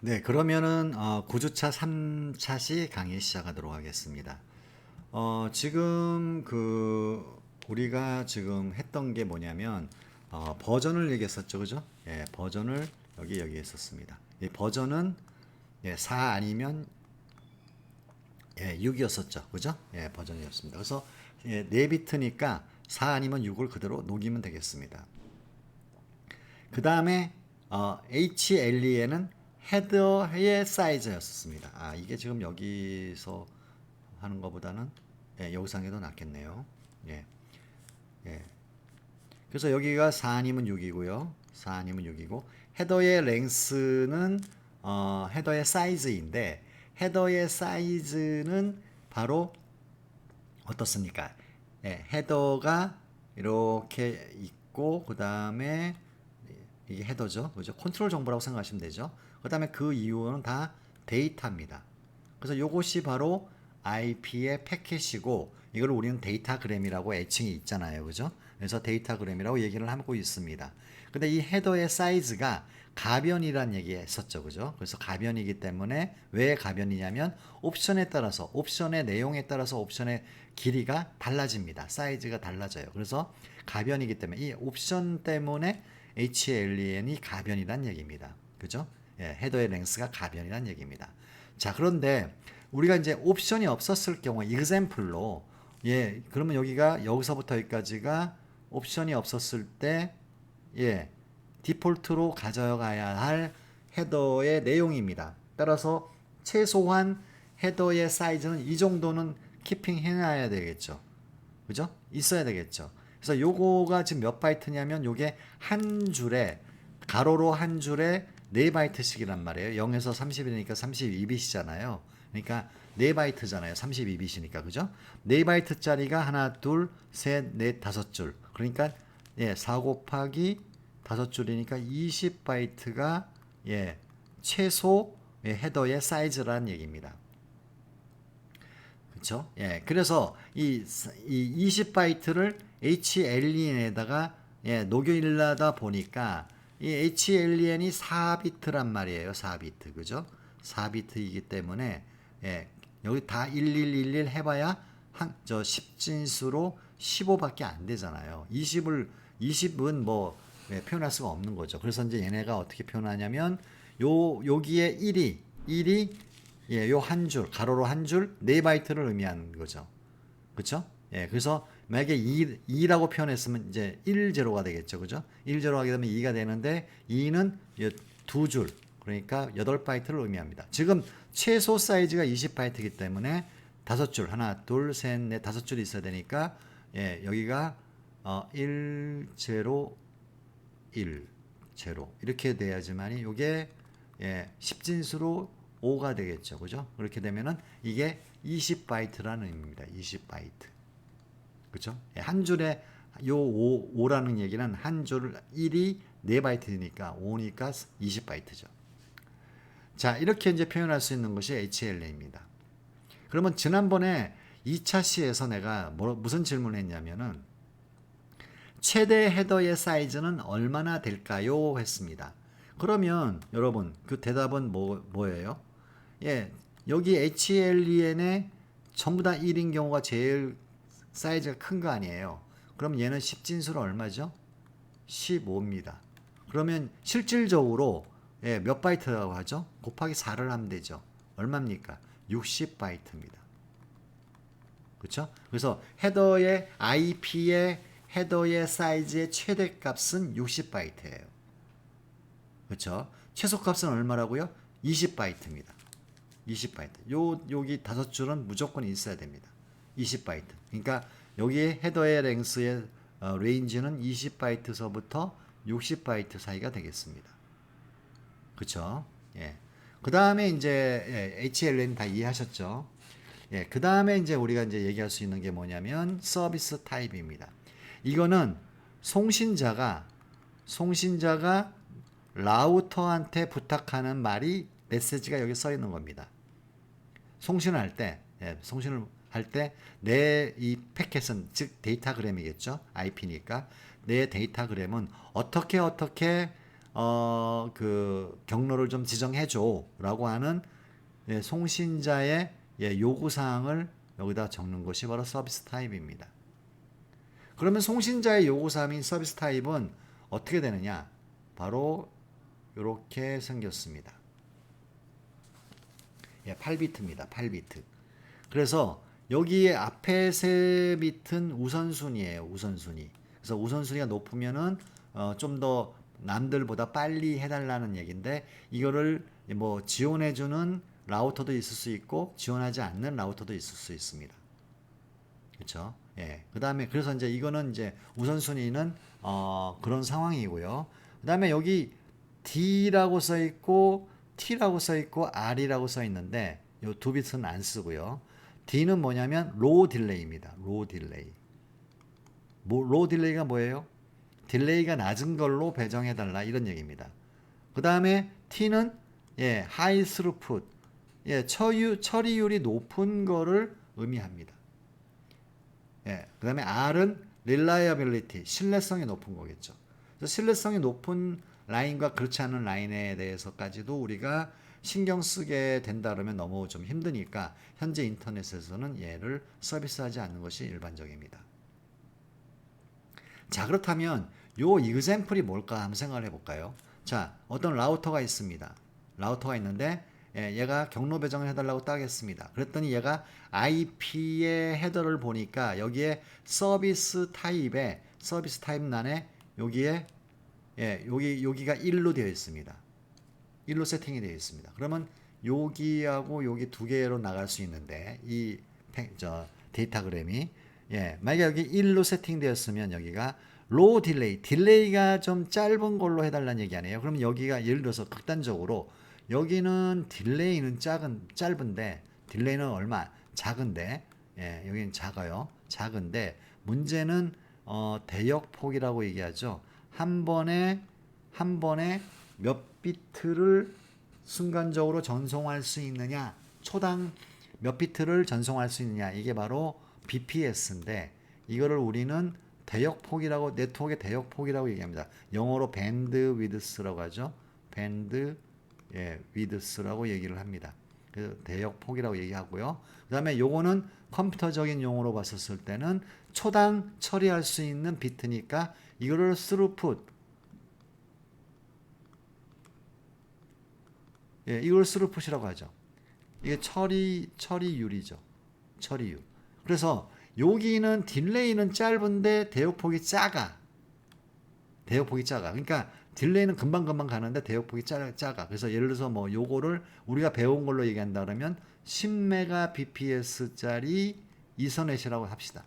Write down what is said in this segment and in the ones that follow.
네, 그러면은 어, 9주차 3차 시 강의 시작하도록 하겠습니다. 어, 지금 그 우리가 지금 했던 게 뭐냐면 어, 버전을 얘기했었죠, 그죠? 예, 버전을 여기 여기 했었습니다. 이 버전은 예, 4 아니면 예, 6이었었죠, 그죠? 예, 버전이었습니다. 그래서 예, 4비트니까 4 아니면 6을 그대로 녹이면 되겠습니다. 그 다음에 어, HLE에는 헤더의 사이즈였습니다. 아 이게 지금 여기서 하는 것보다는 예, 영상에도 낫겠네요. 예, 예. 그래서 여기가 4 아니면 6이고요. 4 아니면 6이고 헤더의 랭스는 어, 헤더의 사이즈인데 헤더의 사이즈는 바로 어떻습니까? 예, 헤더가 이렇게 있고 그 다음에 이게 헤더죠, 그죠? 컨트롤 정보라고 생각하시면 되죠. 그 다음에 그 이후는 다 데이터입니다. 그래서 이것이 바로 IP의 패킷이고 이걸 우리는 데이터그램이라고 애칭이 있잖아요, 그죠? 그래서 데이터그램이라고 얘기를 하고 있습니다. 근데 이 헤더의 사이즈가 가변이란 얘기 했었죠, 그죠? 그래서 가변이기 때문에 왜 가변이냐면 옵션에 따라서 옵션의 내용에 따라서 옵션의 길이가 달라집니다. 사이즈가 달라져요. 그래서 가변이기 때문에 이 옵션 때문에 HLEN이 가변이란 얘기입니다. 그죠? 예, 헤더의 랭스가 가변이란 얘기입니다. 자, 그런데 우리가 이제 옵션이 없었을 경우에 example로 예, 그러면 여기가 여기서부터 여기까지가 옵션이 없었을 때 예, 디폴트로 가져가야 할 헤더의 내용입니다. 따라서 최소한 헤더의 사이즈는 이 정도는 키핑 해놔야 되겠죠. 그죠? 있어야 되겠죠. 그래서 요거가 지금 몇 바이트냐면 요게 한 줄에 가로로 한 줄에 4바이트씩이란 말이에요. 0에서 30이니까 32비트잖아요. 그러니까 4바이트잖아요. 32비트니까. 그죠? 4바이트짜리가 하나, 둘, 셋, 넷, 다섯 줄. 그러니까 예, 4 곱하기 다섯 줄이니까 20바이트가 예, 최소 예, 헤더의 사이즈라는 얘기입니다. 그렇죠? 예. 그래서 이, 이 20바이트를 HLEN에다가 예, 녹여일라다 보니까 이 HLEN이 4비트란 말이에요. 4비트. 그죠? 4비트이기 때문에 예, 여기 다 1111 해봐야 한, 저 10진수로 15밖에 안 되잖아요. 20을 20은 뭐 예, 표현할 수가 없는 거죠. 그래서 이제 얘네가 어떻게 표현하냐면 요 여기에 1이 1이 예, 요 한 줄, 가로로 한 줄, 네 바이트를 의미하는 거죠. 그쵸? 예, 그래서 만약에 2, 2라고 표현했으면 이제 1, 제로가 되겠죠. 그죠? 1, 제로 하게 되면 2가 되는데 2는 두 줄, 그러니까 8바이트를 의미합니다. 지금 최소 사이즈가 20바이트이기 때문에 다섯 줄, 하나, 둘, 셋, 넷, 다섯 줄이 있어야 되니까 예, 여기가 어, 1, 제로, 1, 제로 이렇게 돼야지만이 요게 예, 10진수로 5가 되겠죠. 그죠? 그렇게 되면은 이게 20바이트라는 의미입니다. 20바이트. 그죠? 예, 한 줄에 요 5, 5라는 얘기는 한 줄 1이 4바이트니까 5니까 20바이트죠. 자, 이렇게 이제 표현할 수 있는 것이 HLA입니다. 그러면 지난번에 2차 시에서 내가 뭐, 무슨 질문을 했냐면은 최대 헤더의 사이즈는 얼마나 될까요? 했습니다. 그러면 여러분 그 대답은 뭐, 뭐예요? 예, 여기 HLEN에 전부 다 1인 경우가 제일 사이즈가 큰 거 아니에요. 그럼 얘는 10진수는 얼마죠? 15입니다. 그러면 실질적으로 예, 몇 바이트라고 하죠? 곱하기 4를 하면 되죠. 얼마입니까? 60바이트입니다. 그렇죠? 그래서 헤더의 IP의 헤더의 사이즈의 최대값은 60바이트예요. 그렇죠? 최소값은 얼마라고요? 20바이트입니다. 20바이트. 요 여기 다섯 줄은 무조건 있어야 됩니다. 20바이트. 그러니까 여기에 헤더의 랭스의 어, 레인지는 20바이트서부터 60바이트 사이가 되겠습니다. 그렇죠? 예. 그 다음에 이제 예, HLN 다 이해하셨죠? 예. 그 다음에 이제 우리가 이제 얘기할 수 있는 게 뭐냐면 서비스 타입입니다. 이거는 송신자가 송신자가 라우터한테 부탁하는 말이 메시지가 여기 써 있는 겁니다. 송신을 할 때, 예, 송신을 할 때 내 이 패켓은 즉 데이터그램이겠죠. IP니까 내 데이터그램은 어떻게 어떻게 어, 그 경로를 좀 지정해 줘라고 하는 예, 송신자의 예, 요구 사항을 여기다 적는 것이 바로 서비스 타입입니다. 그러면 송신자의 요구 사항인 서비스 타입은 어떻게 되느냐? 바로 이렇게 생겼습니다. 예, 8비트입니다. 8비트. 그래서 여기에 앞에 세 비트는 우선순위예요. 우선순위. 그래서 우선순위가 높으면은 어, 좀 더 남들보다 빨리 해달라는 얘기인데 이거를 뭐 지원해주는 라우터도 있을 수 있고 지원하지 않는 라우터도 있을 수 있습니다. 그렇죠? 예. 그다음에 그래서 이제 이거는 이제 우선순위는 어, 그런 상황이고요. 그다음에 여기 D라고 써 있고 T라고 써 있고 R이라고 써 있는데 요두 비트는 안 쓰고요. D는 뭐냐면 로우 딜레이입니다. 로우 딜레이. 뭐, 로우 딜레이가 뭐예요? 딜레이가 낮은 걸로 배정해 달라 이런 얘기입니다. 그 다음에 T는 예, 하이 스루풋. 예, 처유 처리율이 높은 거를 의미합니다. 예, 그 다음에 R은 reliability, 신뢰성이 높은 거겠죠. 신뢰성이 높은 라인과 그렇지 않은 라인에 대해서까지도 우리가 신경 쓰게 된다 그러면 너무 좀 힘드니까 현재 인터넷에서는 얘를 서비스하지 않는 것이 일반적입니다. 자, 그렇다면 요 이그샘플이 뭘까 한번 생각을 해 볼까요? 자, 어떤 라우터가 있습니다. 라우터가 있는데 예, 얘가 경로 배정을 해달라고 따겠습니다. 그랬더니 얘가 IP의 헤더를 보니까 여기에 서비스 타입에 서비스 타입란에 여기에 예, 여기 여기가 1로 되어 있습니다. 1로 세팅이 되어 있습니다. 그러면 여기하고 여기 두 개로 나갈 수 있는데 이 저 데이터그램이 예, 만약에 여기 1로 세팅되었으면 여기가 로우 딜레이, 딜레이가 좀 짧은 걸로 해달라는 얘기 아니에요. 그럼 여기가 예를 들어서 극단적으로 여기는 딜레이는 작은 짧은데 딜레이는 얼마 작은데 예, 여기는 작아요. 작은데 문제는 어, 대역폭이라고 얘기하죠. 한 번에 한 번에 몇 비트를 순간적으로 전송할 수 있느냐, 초당 몇 비트를 전송할 수 있느냐, 이게 바로 BPS인데 이거를 우리는 대역폭이라고 네트워크의 대역폭이라고 얘기합니다. 영어로 밴드 위드스라고 하죠. 밴드 예, 위드스라고 얘기를 합니다. 그 대역폭이라고 얘기하고요. 그다음에 요거는 컴퓨터적인 용어로 봤었을 때는 초당 처리할 수 있는 비트니까 이거를 스루풋 예, 이걸 스루풋이라고 하죠. 이게 처리 처리율이죠. 처리율. 그래서 여기는 딜레이는 짧은데 대역폭이 작아. 대역폭이 작아. 그러니까 딜레이는 금방금방 가는데 대역폭이 작아. 그래서 예를 들어서 뭐 요거를 우리가 배운 걸로 얘기한다 그러면 10mbps짜리 이선넷이라고 합시다.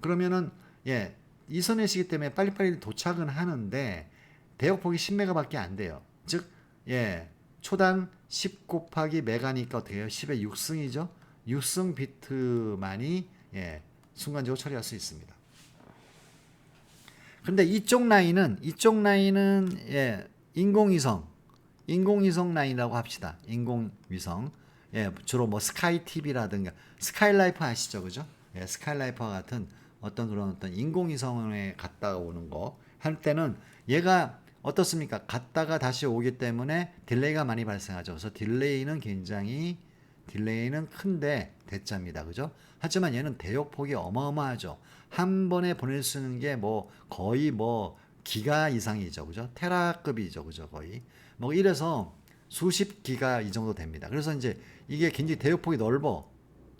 그러면은 예, 이선넷이기 때문에 빨리빨리 도착은 하는데 대역폭이 10메가밖에 안 돼요. 즉 예, 초당 10 곱하기 메가니까 어떻게 해요? 10의 6승이죠. 6승 비트만이 예, 순간적으로 처리할 수 있습니다. 근데 이쪽 라인은 이쪽 라인은 예, 인공위성 인공위성 라인이라고 합시다. 인공위성 예, 주로 뭐 스카이 TV라든가 스카이라이프 아시죠, 그죠? 예, 스카이라이프와 같은 어떤 그런 어떤 인공위성에 갔다 오는 거 할 때는 얘가 어떻습니까? 갔다가 다시 오기 때문에 딜레이가 많이 발생하죠. 그래서 딜레이는 굉장히 딜레이는 큰데 대자입니다. 그죠? 하지만 얘는 대역폭이 어마어마하죠. 한 번에 보낼 수 있는 게 뭐 거의 뭐 기가 이상이죠. 그죠? 테라급이죠. 그죠? 거의. 뭐 이래서 수십 기가 이 정도 됩니다. 그래서 이제 이게 굉장히 대역폭이 넓어.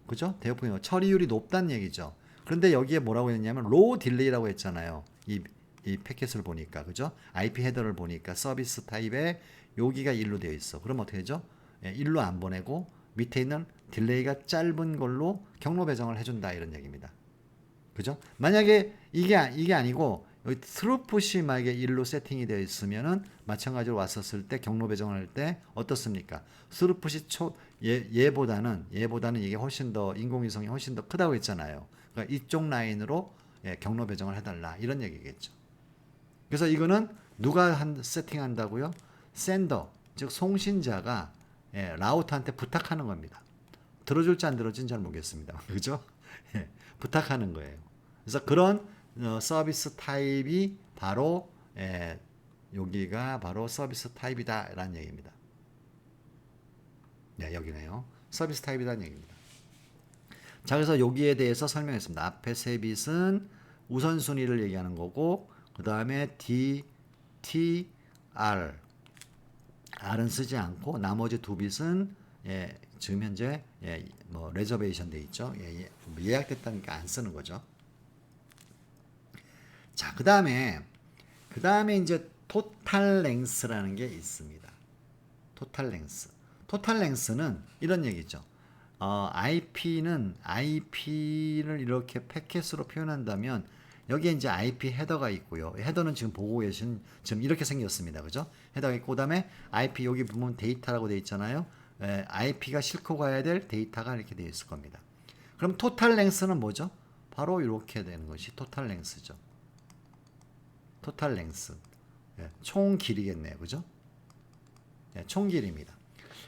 그죠? 대역폭이 넓어. 처리율이 높다는 얘기죠. 그런데 여기에 뭐라고 했냐면 로우 딜레이라고 했잖아요. 이, 이 패킷을 보니까. 그죠? IP 헤더를 보니까 서비스 타입에 여기가 1로 되어 있어. 그럼 어떻게 되죠? 예, 1로 안 보내고 밑에 있는 딜레이가 짧은 걸로 경로 배정을 해준다 이런 얘기입니다. 그죠? 만약에 이게 이게 아니고 여기 트루풋이 만약에 1로 세팅이 되어 있으면은 마찬가지로 왔었을 때 경로 배정을 할때 어떻습니까? 트루풋이 초 얘, 얘보다는 얘보다는 이게 훨씬 더 인공위성이 훨씬 더 크다고 했잖아요. 그러니까 이쪽 라인으로 예, 경로 배정을 해달라 이런 얘기겠죠. 그래서 이거는 누가 한 세팅한다고요? 샌더 즉 송신자가 예, 라우터한테 부탁하는 겁니다. 들어줄지 안 들어줄지는 잘 모르겠습니다. 그죠? 예, 부탁하는 거예요. 그래서 그런 어, 서비스 타입이 바로 예, 여기가 바로 서비스 타입이다라는 얘기입니다. 네, 여기네요. 서비스 타입이라는 얘기입니다. 자, 그래서 여기에 대해서 설명했습니다. 앞에 세 빛은 우선순위를 얘기하는 거고, 그 다음에 D, T, R. R은 쓰지 않고, 나머지 두 빛은, 예, 지금 현재, 예, 뭐, 레저베이션 돼 있죠. 예, 예, 예약됐다니까 안 쓰는 거죠. 자, 그 다음에, 그 다음에 이제 토탈 랭스라는 게 있습니다. 토탈 랭스. 토탈 랭스는 이런 얘기죠. 어, IP는 IP를 이렇게 패킷으로 표현한다면 여기에 이제 IP 헤더가 있고요. 헤더는 지금 보고 계신 지금 이렇게 생겼습니다. 그죠? 헤더가 있고 그다음에 IP 여기 보면 데이터라고 돼 있잖아요. 에, IP가 싣고 가야 될 데이터가 이렇게 되어 있을 겁니다. 그럼 토탈 랭스는 뭐죠? 바로 이렇게 되는 것이 토탈 랭스죠. 토탈 랭스. 예, 총 길이겠네요. 그죠? 예, 총 길입니다.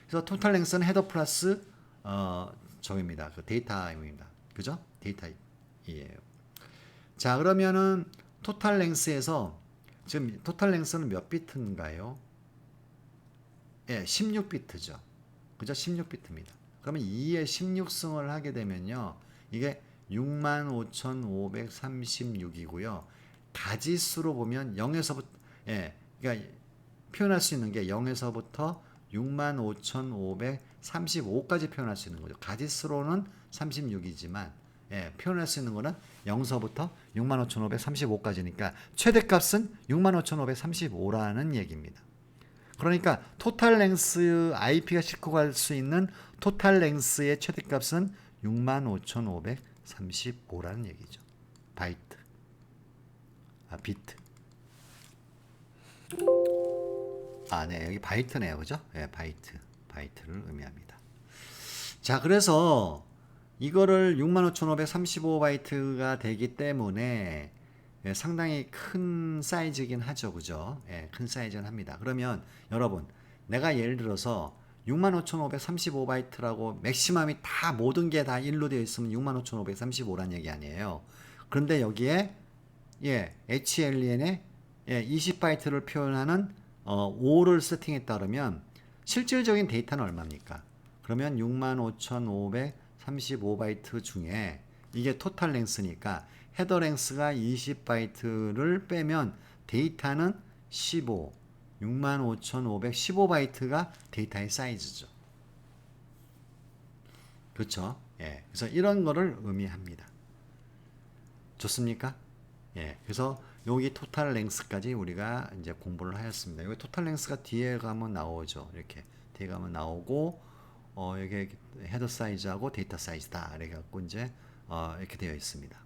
그래서 토탈 랭스는 헤더 플러스 어 저입니다. 그 데이터입니다. 그죠? 데이터이에요. 자, 그러면은 토탈 랭스에서 지금 토탈 랭스는 몇 비트인가요? 예, 16비트죠. 그죠? 16비트입니다. 그러면 2의 16승을 하게 되면요. 이게 65,536이고요. 가지수로 보면 0에서부터 예. 그러니까 표현할 수 있는 게 0에서부터 65,535까지 표현할 수 있는 거죠. 가지수로는 36이지만 예, 표현할 수 있는 거는 0서부터 65,535까지니까 최대값은 65,535라는 얘기입니다. 그러니까 토탈 랭스 IP가 싣고 갈 수 있는 토탈 랭스의 최대값은 65,535라는 얘기죠. 바이트. 아, 비트. 아, 네. 여기 바이트네요. 그죠? 네, 바이트. 바이트를 의미합니다. 자, 그래서 이거를 65,535바이트가 되기 때문에 예, 상당히 큰 사이즈긴 하죠. 그죠? 예, 큰 사이즈는 합니다. 그러면 여러분, 내가 예를 들어서 65,535바이트라고 맥시멈이 다 모든 게 다 1로 되어 있으면 65,535란 얘기 아니에요. 그런데 여기에 예, HLN에 예, 20바이트를 표현하는 어, 5를 세팅했다 그러면 실질적인 데이터는 얼마입니까? 그러면 65,535바이트 중에 이게 토탈 랭스니까 헤더 랭스가 20바이트를 빼면 데이터는 15, 65,515바이트가 데이터의 사이즈죠. 그렇죠? 예. 그래서 이런 거를 의미합니다. 좋습니까? 예. 그래서 여기 토탈 랭스까지 우리가 이제 공부를 하였습니다. 여기 토탈 랭스가 뒤에 가면 나오죠. 이렇게 뒤에 가면 나오고 어 여기 헤더 사이즈하고 데이터 사이즈다. 이렇게 갖고 이제 어 이렇게 되어 있습니다.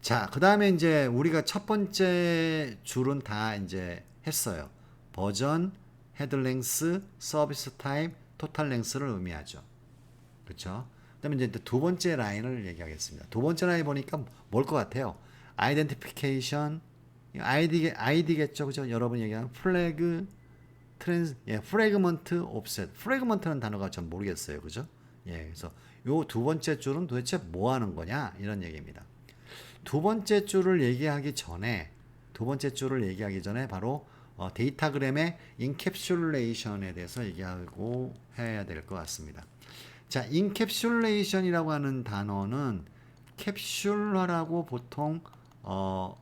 자, 그 다음에 이제 우리가 첫 번째 줄은 다 이제 했어요. 버전, 헤드 랭스, 서비스 타입, 토탈 랭스를 의미하죠. 그렇죠? 그다음에 이제 두 번째 라인을 얘기하겠습니다. 두 번째 라인 보니까 뭘 것 같아요? 아이덴티피케이션 아이디 아이디겠죠, 그죠? 여러분 얘기하는 플래그 트랜스 예, 프래그먼트 옵셋. 프래그먼트는 단어가 전 모르겠어요, 그죠? 예, 그래서 요 두 번째 줄은 도대체 뭐 하는 거냐 이런 얘기입니다. 두 번째 줄을 얘기하기 전에 두 번째 줄을 얘기하기 전에 바로 어, 데이터그램의 인캡슐레이션에 대해서 얘기하고 해야 될 것 같습니다. 자, 인캡슐레이션이라고 하는 단어는 캡슐화라고 보통 어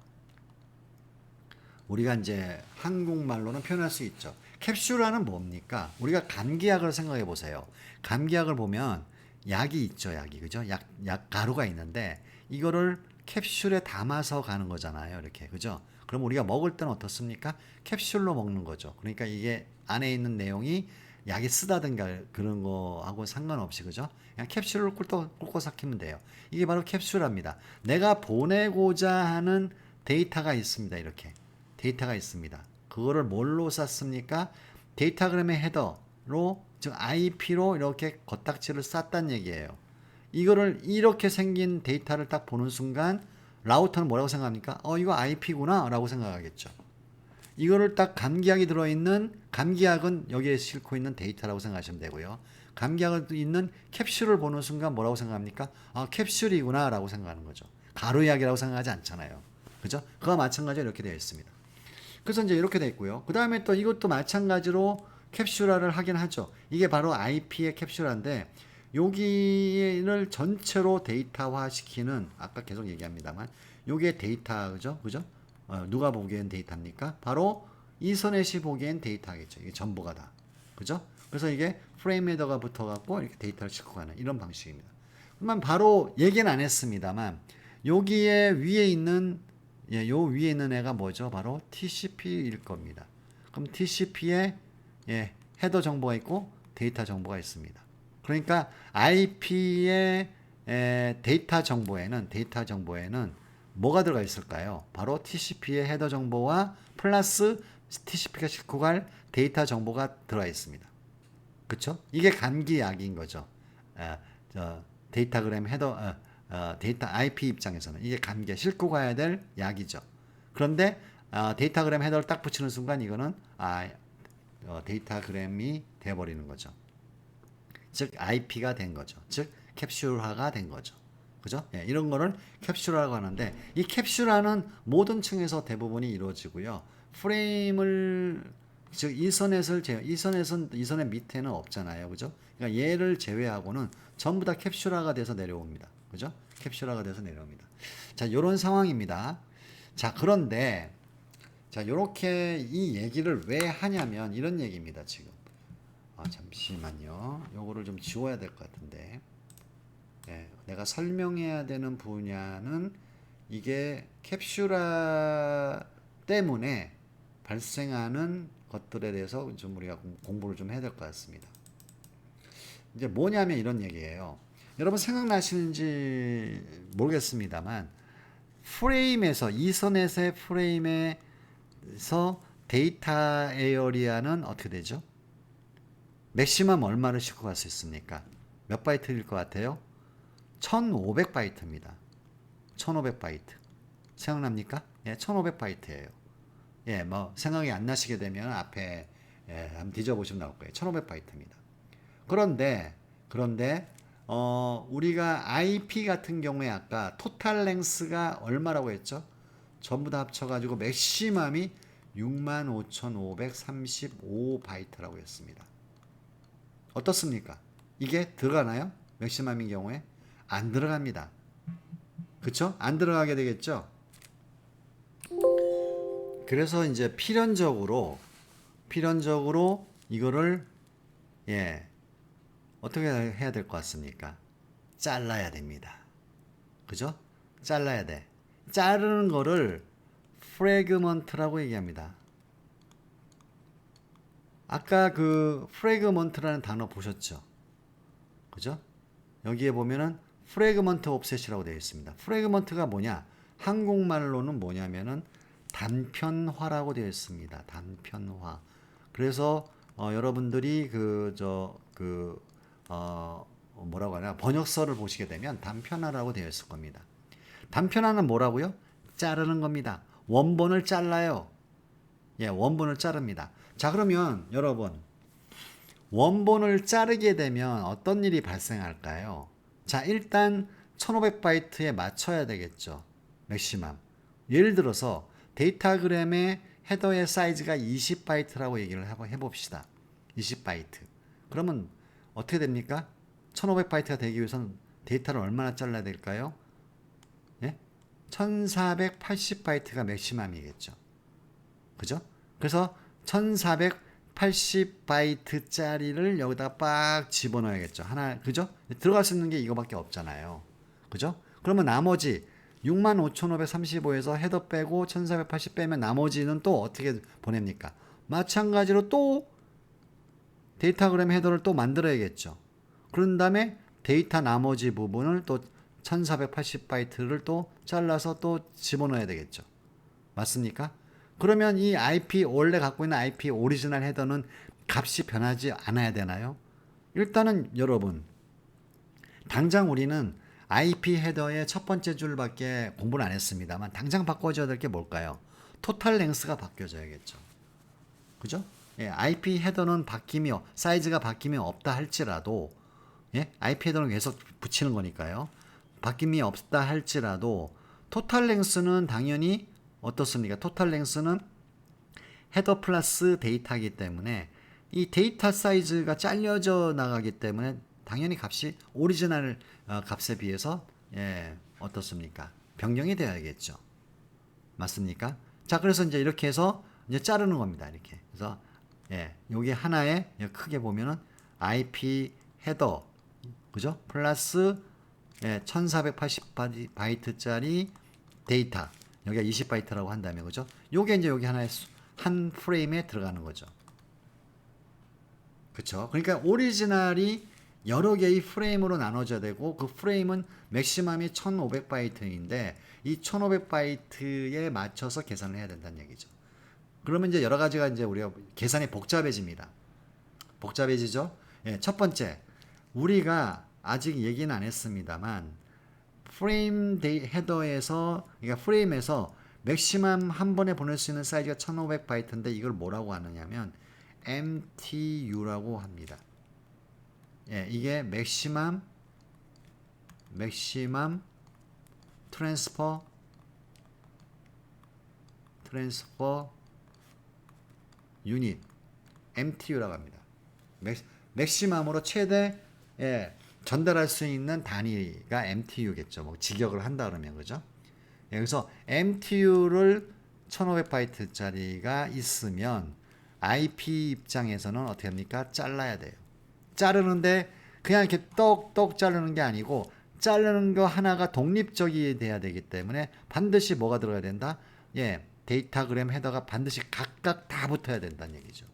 우리가 이제 한국말로는 표현할 수 있죠. 캡슐화는 뭡니까? 우리가 감기약을 생각해 보세요. 감기약을 보면 약이 있죠, 약이 그죠? 약, 약 가루가 있는데 이거를 캡슐에 담아서 가는 거잖아요, 이렇게 그죠? 그럼 우리가 먹을 때는 어떻습니까? 캡슐로 먹는 거죠. 그러니까 이게 안에 있는 내용이 약이 쓰다든가 그런 거하고 상관없이 그죠? 그냥 캡슐을 꿀꺽 꿀꺽 삭히면 돼요. 이게 바로 캡슐화입니다. 내가 보내고자 하는 데이터가 있습니다. 이렇게 데이터가 있습니다. 그거를 뭘로 쌌습니까? 데이터그램의 헤더로 즉 IP로 이렇게 겉딱지를 쌌단 얘기예요. 이거를 이렇게 생긴 데이터를 딱 보는 순간 라우터는 뭐라고 생각합니까? 어 이거 IP구나라고 생각하겠죠. 이거를 딱 감기약이 들어있는 감기약은 여기에 싣고 있는 데이터라고 생각하시면 되고요. 감기약을 있는 캡슐을 보는 순간 뭐라고 생각합니까? 아 캡슐이구나라고 생각하는 거죠. 가루약이라고 생각하지 않잖아요. 그죠? 그와 마찬가지로 이렇게 되어 있습니다. 그래서 이제 이렇게 돼 있고요. 그 다음에 또 이것도 마찬가지로 캡슐화를 하긴 하죠. 이게 바로 IP의 캡슐화인데 여기를 전체로 데이터화 시키는 아까 계속 얘기합니다만 요게 데이터 그죠? 그죠? 어, 누가 보기엔 데이터입니까? 바로 이선넷이 보기엔 데이터겠죠. 이게 전부가 다. 그죠? 그래서 이게 프레임 헤더가 붙어 갖고 이렇게 데이터를 싣고 가는 이런 방식입니다. 그러면 바로 얘기는 안 했습니다만 여기에 위에 있는 예, 요 위에 있는 애가 뭐죠? 바로 TCP일 겁니다. 그럼 TCP에 예, 헤더 정보가 있고 데이터 정보가 있습니다. 그러니까 IP의 에, 데이터 정보에는 데이터 정보에는 뭐가 들어가 있을까요? 바로 TCP의 헤더 정보와 플러스 TCP가 싣고 갈 데이터 정보가 들어가 있습니다. 그렇죠? 이게 감기약인 거죠. 아, 저 데이터그램 헤더 어, 어, 데이터 IP 입장에서는 이게 감기에 싣고 가야 될 약이죠. 그런데 어, 데이터그램 헤더를 딱 붙이는 순간 이거는 아, 어, 데이터그램이 돼버리는 거죠. 즉 IP가 된 거죠. 즉 캡슐화가 된 거죠. 그죠? 예, 이런 거를 캡슐화라고 하는데 이 캡슐화는 모든 층에서 대부분이 이루어지고요. 프레임을 즉 이선넷을 제외 이선넷은 이선넷 밑에는 없잖아요. 그죠? 그러니까 얘를 제외하고는 전부 다 캡슐화가 돼서 내려옵니다. 그죠? 캡슐화가 돼서 내려옵니다. 자, 요런 상황입니다. 자, 그런데 자, 요렇게 이 얘기를 왜 하냐면 이런 얘기입니다, 지금. 아, 잠시만요. 요거를 좀 지워야 될 것 같은데. 예, 내가 설명해야 되는 분야는 이게 캡슐화 때문에 발생하는 것들에 대해서 좀 우리가 공- 공부를 좀 해야 될 것 같습니다. 이제 뭐냐면 이런 얘기예요. 여러분 생각나시는지 모르겠습니다만 프레임에서 이선넷의 프레임에서 데이터 에어리아는 어떻게 되죠? 맥시멈 얼마를 싣고 갈 수 있습니까? 몇 바이트일 것 같아요? 1500바이트입니다. 1500바이트. 생각납니까? 예, 1500바이트예요. 예, 뭐 생각이 안 나시게 되면 앞에 예, 한번 뒤져보시면 나올 거예요. 1500바이트입니다. 그런데 그런데 어, 우리가 IP 같은 경우에 아까 토탈 랭스가 얼마라고 했죠? 전부 다 합쳐가지고 맥시멈이 65,535바이트라고 했습니다. 어떻습니까? 이게 들어가나요? 맥시멈인 경우에 안 들어갑니다. 그쵸? 안 들어가게 되겠죠? 그래서 이제 필연적으로 필연적으로 이거를 예 어떻게 해야 될 것 같습니까? 잘라야 됩니다. 그죠? 잘라야 돼. 자르는 거를 프레그먼트라고 얘기합니다. 아까 그 프레그먼트라는 단어 보셨죠? 그죠? 여기에 보면은 프레그먼트 옵셋이라고 되어 있습니다. 프레그먼트가 뭐냐? 한국말로는 뭐냐면은 단편화라고 되어 있습니다. 단편화. 그래서 어, 여러분들이 그 저그 어, 뭐라고 하냐 번역서를 보시게 되면 단편화라고 되어 있을 겁니다. 단편화는 뭐라고요? 자르는 겁니다. 원본을 잘라요. 예, 원본을 자릅니다. 자, 그러면 여러분 원본을 자르게 되면 어떤 일이 발생할까요? 자, 일단 1500바이트에 맞춰야 되겠죠. 맥시멈. 예를 들어서 데이터그램의 헤더의 사이즈가 20바이트라고 얘기를 해봅시다. 20바이트. 그러면 어떻게 됩니까? 1500바이트가 되기 위해서는 데이터를 얼마나 잘라야 될까요? 예? 1480바이트가 맥시멈이겠죠. 그죠? 그래서 1480바이트 짜리를 여기다가 빡 집어넣어야겠죠. 하나, 그죠? 들어갈 수 있는 게 이거밖에 없잖아요. 그죠? 그러면 나머지 65,535에서 헤더 빼고 1480 빼면 나머지는 또 어떻게 보냅니까? 마찬가지로 또 데이터그램 헤더를 또 만들어야겠죠. 그런 다음에 데이터 나머지 부분을 또 1480바이트를 또 잘라서 또 집어넣어야 되겠죠. 맞습니까? 그러면 이 IP 원래 갖고 있는 IP 오리지널 헤더는 값이 변하지 않아야 되나요? 일단은 여러분 당장 우리는 IP 헤더의 첫 번째 줄밖에 공부를 안 했습니다만 당장 바꿔줘야 될 게 뭘까요? 토탈 랭스가 바뀌어져야겠죠. 그죠? 예, IP 헤더는 없- 사이즈가 바뀜이 없다 할지라도 예, IP 헤더는 계속 붙이는 거니까요. 바뀜이 없다 할지라도 토탈 랭스는 당연히 어떻습니까? 토탈 랭스는 헤더 플러스 데이터이기 때문에 이 데이터 사이즈가 잘려져 나가기 때문에 당연히 값이 오리지널 어, 값에 비해서 예, 어떻습니까? 변경이 돼야겠죠. 맞습니까? 자, 그래서 이제 이렇게 해서 이제 자르는 겁니다. 이렇게. 그래서 예, 여기 하나에 크게 보면은 IP 헤더 그죠? 플러스 예, 1480 바이트짜리 데이터. 여기가 20 바이트라고 한다면 그죠? 요게 이제 여기 하나의 수- 한 프레임에 들어가는 거죠. 그쵸? 그러니까 오리지널이 여러 개의 프레임으로 나눠져야 되고 그 프레임은 맥시멈이 1500바이트인데 이 1500바이트에 맞춰서 계산을 해야 된다는 얘기죠. 그러면 이제 여러 가지가 이제 우리가 계산이 복잡해집니다. 복잡해지죠? 예, 첫 번째, 우리가 아직 얘기는 안 했습니다만 프레임 헤더에서 그러니까 프레임에서 맥시멈 한 번에 보낼 수 있는 사이즈가 1500바이트인데 이걸 뭐라고 하느냐면 MTU라고 합니다. 예, 이게 맥시멈 맥시멈 트랜스퍼 트랜스퍼 유닛 MTU라고 합니다. 맥, 맥시 멈으로 최대 예, 전달할 수 있는 단위가 MTU겠죠. 뭐 직역을 한다 그러면 그죠? 예, 그래서 MTU를 1500바이트짜리가 있으면 IP 입장에서는 어떻게 합니까? 잘라야 돼요. 자르는데 그냥 이렇게 똑똑 자르는 게 아니고 자르는 거 하나가 독립적이 돼야 되기 때문에 반드시 뭐가 들어가야 된다? 예, 데이터그램 헤더가 반드시 각각 다 붙어야 된다는 얘기죠.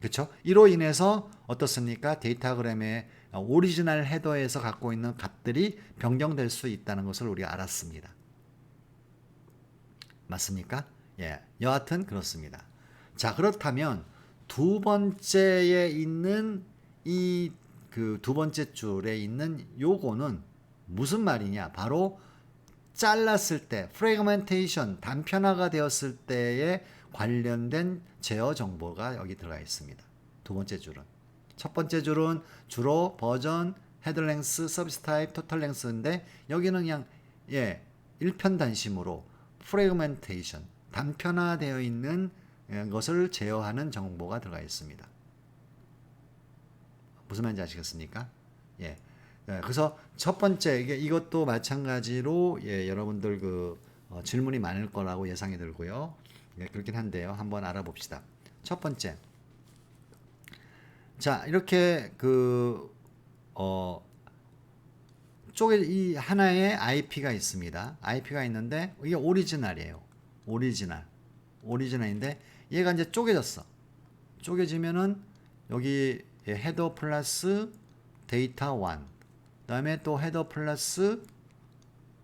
그렇죠? 이로 인해서 어떻습니까? 데이터그램의 오리지널 헤더에서 갖고 있는 값들이 변경될 수 있다는 것을 우리가 알았습니다. 맞습니까? 예, 여하튼 그렇습니다. 자, 그렇다면 두 번째에 있는 이 그 두 번째 줄에 있는 요거는 무슨 말이냐? 바로 잘랐을 때, 프레그멘테이션, 단편화가 되었을 때에 관련된 제어 정보가 여기 들어가 있습니다. 두 번째 줄은. 첫 번째 줄은 주로 버전, 헤드랭스, 서비스 타입, 토탈 랭스인데 여기는 그냥 예, 일편단심으로 프레그멘테이션, 단편화되어 있는 예, 것을 제어하는 정보가 들어가 있습니다. 무슨 말인지 아시겠습니까? 예. 예, 그래서 첫 번째 이게 이것도 마찬가지로 예, 여러분들 그 어, 질문이 많을 거라고 예상이 들고요. 예, 그렇긴 한데요. 한번 알아봅시다. 첫 번째. 자, 이렇게 그 어, 쪽에 이 하나의 IP가 있습니다. IP가 있는데 이게 오리지널이에요. 오리지널. 오리지널인데 얘가 이제 쪼개졌어. 쪼개지면은 여기 예, 헤더 플러스 데이터 1. 그다음에 또 헤더 플러스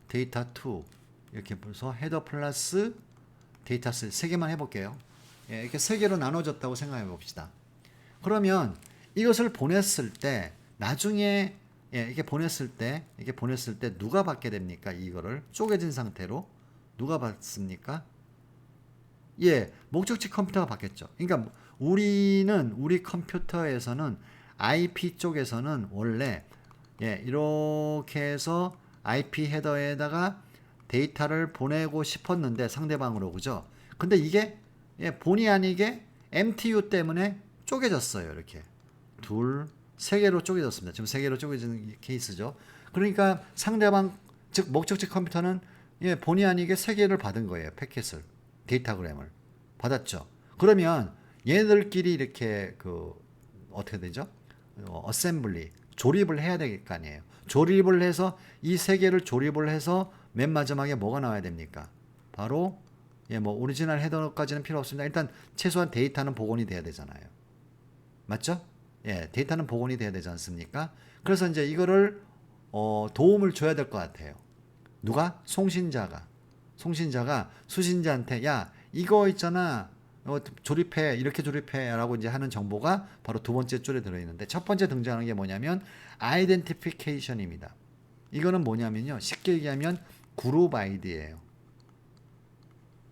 데이터 2. 이렇게 벌써 헤더 플러스 데이터 3. 세 개만 해 볼게요. 예, 이렇게 세 개로 나눠졌다고 생각해 봅시다. 그러면 이것을 보냈을 때 나중에 예, 이렇게 보냈을 때 이렇게 보냈을 때 누가 받게 됩니까? 이거를 쪼개진 상태로 누가 받습니까? 예, 목적지 컴퓨터가 받겠죠. 그러니까 우리는 우리 컴퓨터에서는 IP 쪽에서는 원래 예, 이렇게 해서 IP 헤더에다가 데이터를 보내고 싶었는데 상대방으로 그죠? 근데 이게 예, 본의 아니게 MTU 때문에 쪼개졌어요. 이렇게 둘, 세 개로 쪼개졌습니다. 지금 세 개로 쪼개진 케이스죠. 그러니까 상대방 즉 목적지 컴퓨터는 예, 본의 아니게 세 개를 받은 거예요. 패킷을 데이터그램을 받았죠. 그러면 얘들끼리 이렇게 그 어떻게 되죠? 어, 어셈블리 조립을 해야 될 거 아니에요. 조립을 해서 이 세 개를 조립을 해서 맨 마지막에 뭐가 나와야 됩니까? 바로 예, 뭐 오리지널 헤더까지는 필요 없습니다. 일단 최소한 데이터는 복원이 돼야 되잖아요. 맞죠? 예, 데이터는 복원이 돼야 되지 않습니까? 그래서 이제 이거를 어, 도움을 줘야 될 것 같아요. 누가? 송신자가. 송신자가 수신자한테 야 이거 있잖아 어, 조립해 이렇게 조립해라고 이제 하는 정보가 바로 두 번째 줄에 들어 있는데 첫 번째 등장하는 게 뭐냐면 아이덴티피케이션입니다. 이거는 뭐냐면요 쉽게 얘기하면 그룹 아이디예요.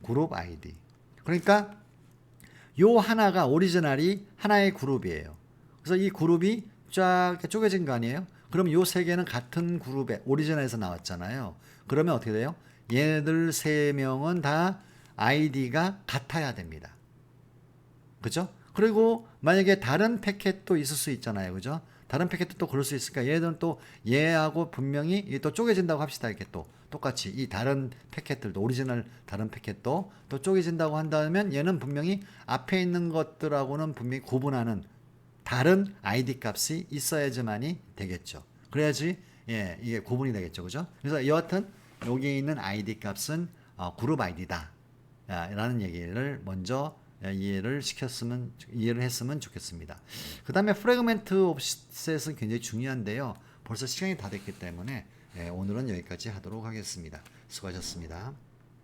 그룹 아이디. 그러니까 요 하나가 오리지널이 하나의 그룹이에요. 그래서 이 그룹이 쫙 쪼개진 거 아니에요? 그럼 요 세 개는 같은 그룹에 오리지널에서 나왔잖아요. 그러면 어떻게 돼요? 얘네들 세 명은 다 아이디가 같아야 됩니다. 그죠? 그리고 만약에 다른 패켓도 있을 수 있잖아요. 그죠? 다른 패켓도 또 그럴 수 있으니까 얘들은 또 얘하고 분명히 또 쪼개진다고 합시다. 이렇게 또 똑같이 이 다른 패켓들도 오리지널 다른 패켓도 또 쪼개진다고 한다면 얘는 분명히 앞에 있는 것들하고는 분명히 구분하는 다른 아이디 값이 있어야지만이 되겠죠. 그래야지 예 이게 구분이 되겠죠, 그죠? 그래서 여하튼 여기 있는 아이디 값은 어, 그룹 아이디다. 아, 라는 얘기를 먼저 예, 이해를 시켰으면 이해를 했으면 좋겠습니다. 그 다음에 프래그멘트 옵셋은 굉장히 중요한데요. 벌써 시간이 다 됐기 때문에 예, 오늘은 여기까지 하도록 하겠습니다. 수고하셨습니다.